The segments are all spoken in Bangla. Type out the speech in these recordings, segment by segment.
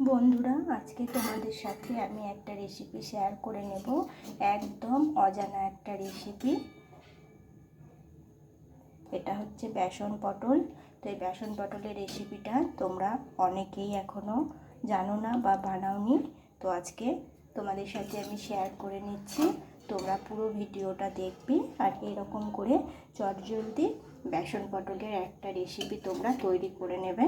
বন্ধুরা, আজকে তোমাদের সাথে আমি একটা রেসিপি শেয়ার করে নেব। একদম অজানা একটা রেসিপি এটা হচ্ছে বেসন পটল। তো এই বেসন পটলের রেসিপিটা তোমরা অনেকেই এখনও জানো না বা বানাওনি। তো আজকে তোমাদের সাথে আমি শেয়ার করে নিচ্ছি। তোমরা পুরো ভিডিওটা দেখবে আর এরকম করে চটজলদি বেসন পটলের একটা রেসিপি তোমরা তৈরি করে নেবে।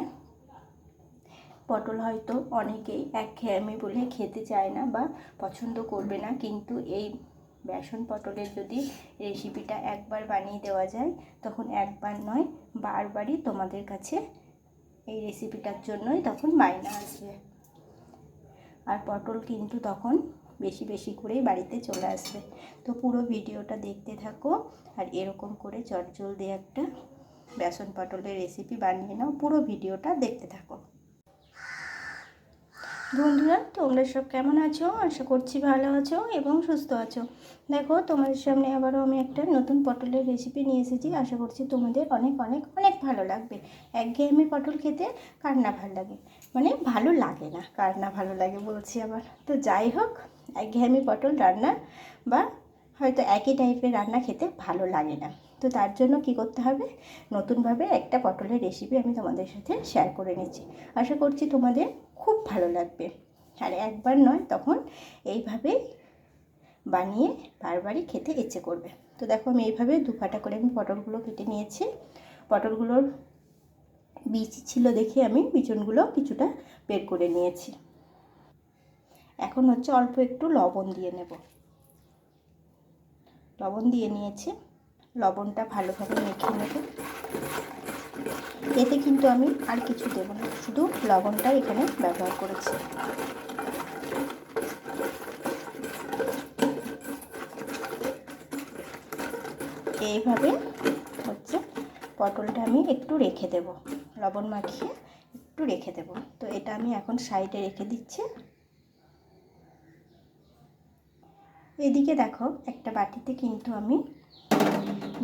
পটল হয়তো অনেকেই এক একঘেয়েমি বলে খেতে চায় না বা পছন্দ করবে না। কিন্তু এই বেসন পটলের যদি রেসিপিটা একবার বানিয়ে দেওয়া যায়, তখন একবার নয়, বারবারই তোমাদের কাছে এই রেসিপিটার জন্যই তখন বায়না আসবে। আর পটল কিন্তু তখন বেশি বেশি করেই বাড়িতে চলে আসবে। তো পুরো ভিডিওটা দেখতে থাকো আর এরকম করে চটজলদি একটা বেসন পটলের রেসিপি বানিয়ে নাও, পুরো ভিডিওটা দেখতে থাকো। বন্ধুরা, তোমরা সব কেমন আছো? আশা করছি ভালো আছো এবং সুস্থ আছো। দেখো, তোমাদের সামনে আবারও আমি একটা নতুন পটলের রেসিপি নিয়ে এসেছি। আশা করছি তোমাদের অনেক অনেক অনেক ভালো লাগবে। একঘেয়েমি পটল খেতে কার না ভালো লাগে? মানে ভালো লাগে না, কার না ভালো লাগে বলছি আবার। তো যাই হোক একঘেয়েমি পটল রান্না বা হয়তো একই টাইপের রান্না খেতে ভালো লাগে না। তো তার জন্য কি করতে হবে? নতুনভাবে একটা পটলের রেসিপি আমি তোমাদের সাথে শেয়ার করে নিচ্ছি। আশা করছি তোমাদের খুব ভালো লাগবে। আর একবার নয়, তখন এইভাবে বানিয়ে বারবারই খেতে ইচ্ছে করবে। তো দেখো, আমি এইভাবে দু ফাটা করে আমি পটলগুলো কেটে নিয়েছি। পটলগুলোর বীজ ছিল দেখে আমি বিচনগুলো কিছুটা বের করে নিয়েছি। এখন হচ্ছে অল্প একটু লবণ দিয়ে নেব। লবণ দিয়ে নিয়েছি। লবণটা ভালোভাবে মেখে নেব। এতে কিন্তু আমি আর কিছু দেবো না, শুধু লবণটা এখানে ব্যবহার করেছি। এইভাবে হচ্ছে পটলটা আমি একটু রেখে দেব। লবণ মাখিয়ে একটু রেখে দেব। তো এটা আমি এখন সাইডে রেখে দিচ্ছি। এদিকে দেখো, একটা বাটিতে কিন্তু আমি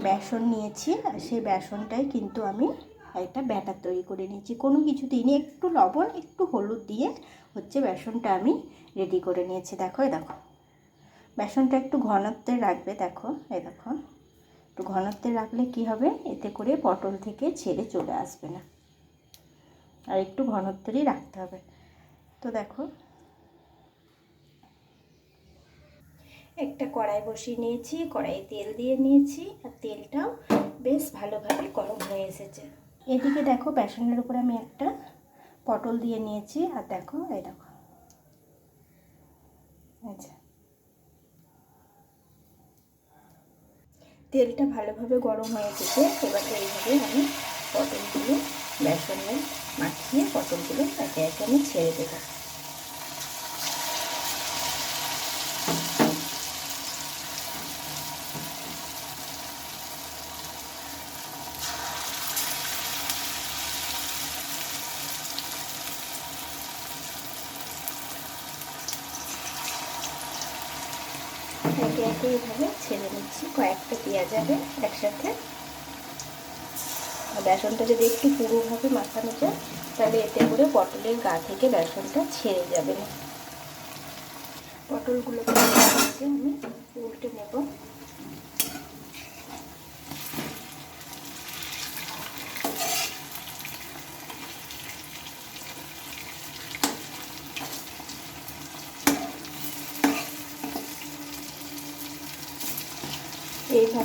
বেসন নিয়েছি আর সেই বেসনটাই কিন্তু আমি একটা ব্যাটার তৈরি করে নিয়েছি। কোনো কিছু দিইনি, একটু লবণ, একটু হলুদ দিয়ে হচ্ছে বেসনটা আমি রেডি করে নিয়েছি। দেখো এ দেখো। বেসনটা একটু ঘনত্বের রাখবে, দেখো এ দেখো। একটু ঘনত্বের রাখলে কি হবে? এতে করে পটল থেকে ছেড়ে চলে আসবে না। আর একটু ঘনত্বেরই রাখতে হবে। তো দেখো একটা কড়াই বসিয়ে নিয়েছি কড়াই তেল দিয়ে নিয়েছি, আর তেলটাও বেশ ভালোভাবে গরম হয়ে এসেছে। এদিকে দেখো বেসনের উপরে আমি একটা পটল দিয়ে নিয়েছি, আর দেখো, এই দেখো। আচ্ছা। তেলটা ভালোভাবে গরম হয়ে গেছে এবার এইভাবে আমি পটলগুলো, বেসনের মাখিয়ে পটলগুলো একে একে আমি ছেড়ে দেবো। এইভাবে ছেড়ে নিচ্ছি কয়েকটা পেঁয়াজ যাবে একসাথে। বেসনটা যদি একটু পুরোভাবে মাখানো যায়, তাহলে এতে করে পটলের গা থেকে বেসনটা ছেড়ে যাবে। না পটলগুলোকে আমি উল্টে নেব।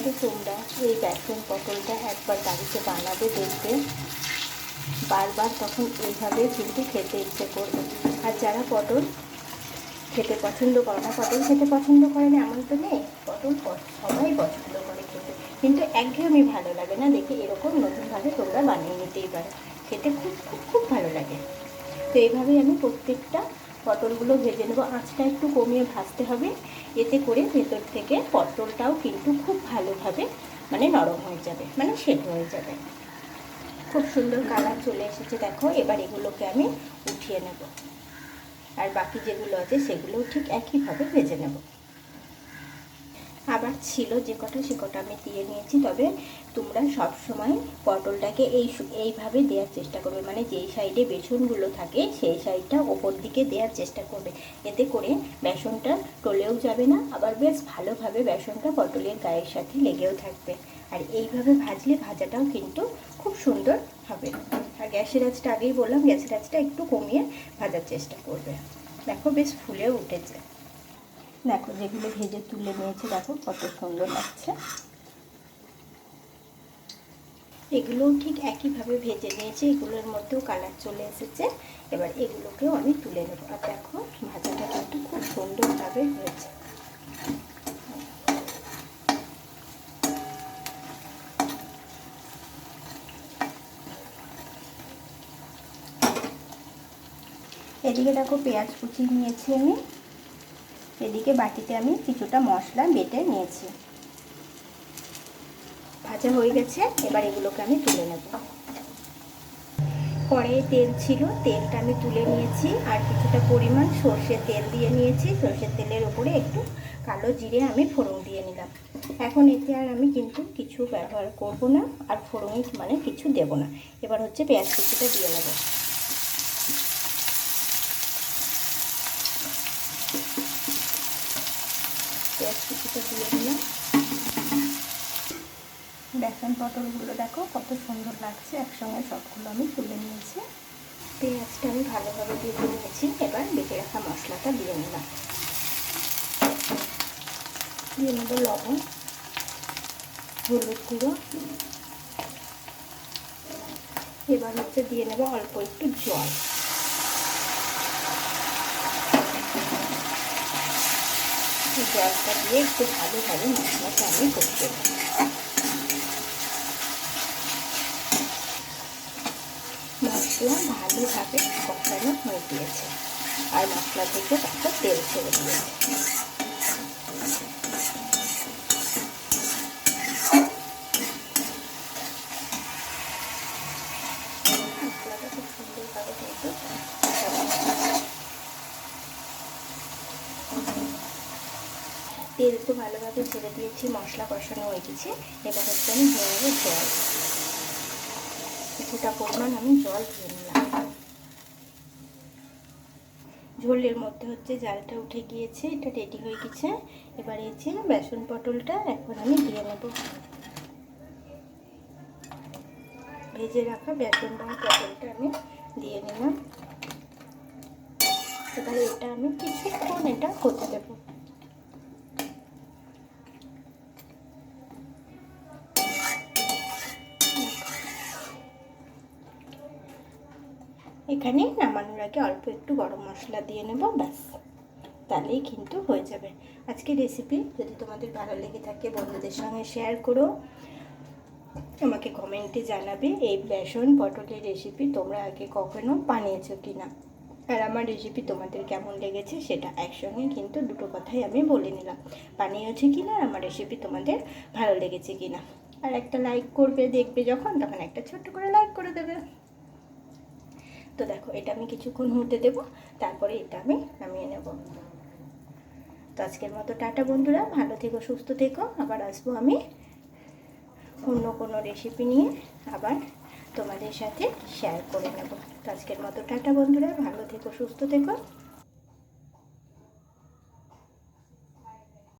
এইভাবে তোমরা এই বেসন পটলটা একবার বাড়িতে বানাবে দেখবে, বারবার তখন এইভাবে কিন্তু খেতে ইচ্ছে করবে। আর যারা পটল খেতে পছন্দ করে না, পটল খেতে পছন্দ করে না, এমন তো নেই। পটল সবাই পছন্দ করে খেতে। কিন্তু একঘেয়েমি ভালো লাগে না দেখে, এরকম নতুনভাবে তোমরা বানিয়ে নিতেই পারো। খেতে খুব খুব খুব ভালো লাগে। তো এইভাবেই আমি প্রত্যেকটা পটলগুলো ভেজে নেব। আঁচটা একটু কমিয়ে ভাজতে হবে। এতে করে ভেতর থেকে পটলটাও কিন্তু খুব ভালোভাবে মানে নরম হয়ে যাবে মানে সেদ্ধ হয়ে যাবে। খুব সুন্দর কালার চলে এসেছে, দেখো। এবার এগুলোকে আমি উঠিয়ে নেব। আর বাকি যেগুলো আছে সেগুলোও ঠিক একইভাবে ভেজে নেব। আবার ছিল যে কটা, সে কটা আমি দিয়ে নিয়েছি। তবে তোমরা সব সময় পটলটাকে এই এইভাবে দেওয়ার চেষ্টা করবে। মানে যেই সাইডে বেসনগুলো থাকে, সেই সাইডটা ওপর দিকে দেওয়ার চেষ্টা করবে। এতে করে বেসনটা টলেও যাবে না, আবার বেশ ভালোভাবে বেসনটা পটলের গায়ের সাথে লেগেও থাকবে। আর এইভাবে ভাজলে ভাজাটাও কিন্তু খুব সুন্দর হবে। আর গ্যাসের আঁচটা আগেই বললাম, গ্যাসের আঁচটা একটু কমিয়ে ভাজার চেষ্টা করবে। দেখো বেশ ফুলেও উঠেছে। দেখো, যেগুলো ভেজে তুলে নিয়েছে, দেখো কত সুন্দর লাগছে। এগুলোও ঠিক একইভাবে ভেজে নিয়েছি, এগুলোর মধ্যেও কালার চলে এসেছে। এবার এগুলোকেও আমি তুলে নেব। আর দেখো, ভাজাটা কিন্তু খুব সুন্দরভাবে হয়েছে। এদিকে দেখো পেঁয়াজ কুচি নিয়েছি আমি। এদিকে বাটিতে আমি কিছুটা মশলা বেটে নিয়েছি। ভাজা হয়ে গেছে, এবার এগুলোকে আমি তুলে নেব। কড়াইয়ে তেল ছিল, তেলটা আমি তুলে নিয়েছি, আর কিছুটা পরিমাণ সর্ষের তেল দিয়ে নিয়েছি। সর্ষের তেলের উপরে একটু কালো জিরে আমি ফোড়ন দিয়ে নিলাম। এখন এতে আর আমি কিন্তু কিছু ব্যবহার করব না, আর ফোড়ন মানে কিছু দেব না। এবার হচ্ছে পেঁয়াজ কুচিটা দিয়ে নেব পেঁয়াজ কুচিটা দিয়ে দিলাম বেসন পটলগুলো দেখো, কত সুন্দর লাগছে। একসঙ্গে সবগুলো আমি তুলে নিয়েছি। পেঁয়াজটা আমি ভালোভাবে দিয়ে নিয়েছি। এবার বেটে রাখা মশলাটা দিয়ে নিলাম। দিয়ে নেব লবণ, হলুদ গুঁড়ো। এবার হচ্ছে দিয়ে নেব অল্প একটু জল। জলটা দিয়ে একটু ভালোভাবে মশলাটা আমি করতে দেবো মশলা ভালোভাবে কষানো হয়ে গিয়েছে। আর মশলা থেকে তারপর তেল ছেড়ে দিয়েছে। খুব সুন্দরভাবে তেল তো ভালোভাবে ছেড়ে দিয়েছি, মশলা কষানো হয়ে গেছে। এবার হচ্ছে আমি নেব জল। কিছুটা পরিমাণ আমি জল দিয়ে নিলাম। ঝোলের মধ্যে হচ্ছে জালটা উঠে গিয়েছে, এটা রেডি হয়ে গেছে। এবার যে বেসন পটলটা এখন আমি দিয়ে নেব। ভেজে রাখা বেসন পটলটা আমি দিয়ে নিলাম। এবার এটা আমি কিছুক্ষণ এটা করতে দেবো এখানে নামানোর আগে অল্প একটু গরম মশলা দিয়ে নেব, ব্যাস। তাহলেই কিন্তু হয়ে যাবে। আজকে রেসিপি যদি তোমাদের ভালো লেগে থাকে, বন্ধুদের সঙ্গে শেয়ার করো। আমাকে কমেন্টে জানাবে এই বেসন পটলের রেসিপি তোমরা আগে কখনো বানিয়েছো কি না আর আমার রেসিপি তোমাদের কেমন লেগেছে সেটা একসঙ্গে কিন্তু দুটো কথাই আমি বলে নিলাম। বানিয়েছি কি না আমার রেসিপি তোমাদের ভালো লেগেছে কি না আর একটা লাইক করবে, দেখবে যখন, তখন একটা ছোট্ট করে লাইক করে দেবে। তো দেখো, এটা আমি কিছুক্ষণ হতে দেবো, তারপরে এটা আমি নামিয়ে নেব। তো আজকের মতো টাটা বন্ধুরা, ভালো থেকো, সুস্থ থেকো। আবার আসব আমি অন্য কোনো রেসিপি নিয়ে আবার তোমাদের সাথে শেয়ার করে নেব। তো আজকের মতো টাটা বন্ধুরা, ভালো থেকো, সুস্থ থেকো।